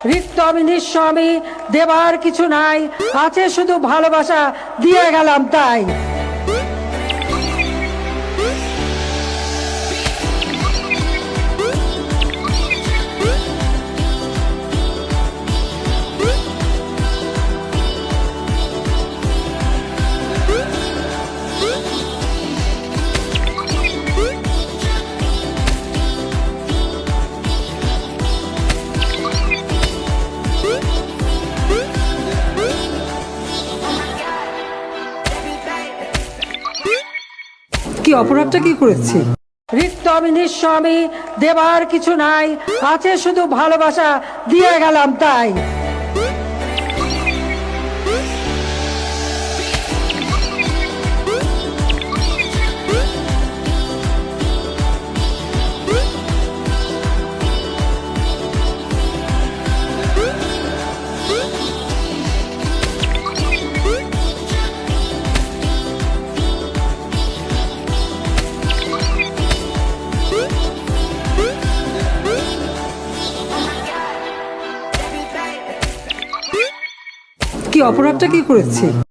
রিক্ত আমি নিঃস্ব আমি দেবার কিছু নাই। আছে শুধু ভালোবাসা দিয়ে গেলাম তাই। কি অপরাধটা কি করেছি? রিক্ত আমি নিঃস্ব আমি দেবার কিছু নাই, আছে শুধু ভালোবাসা, দিয়ে গেলাম তাই। কি অপরাধটা কি করেছি?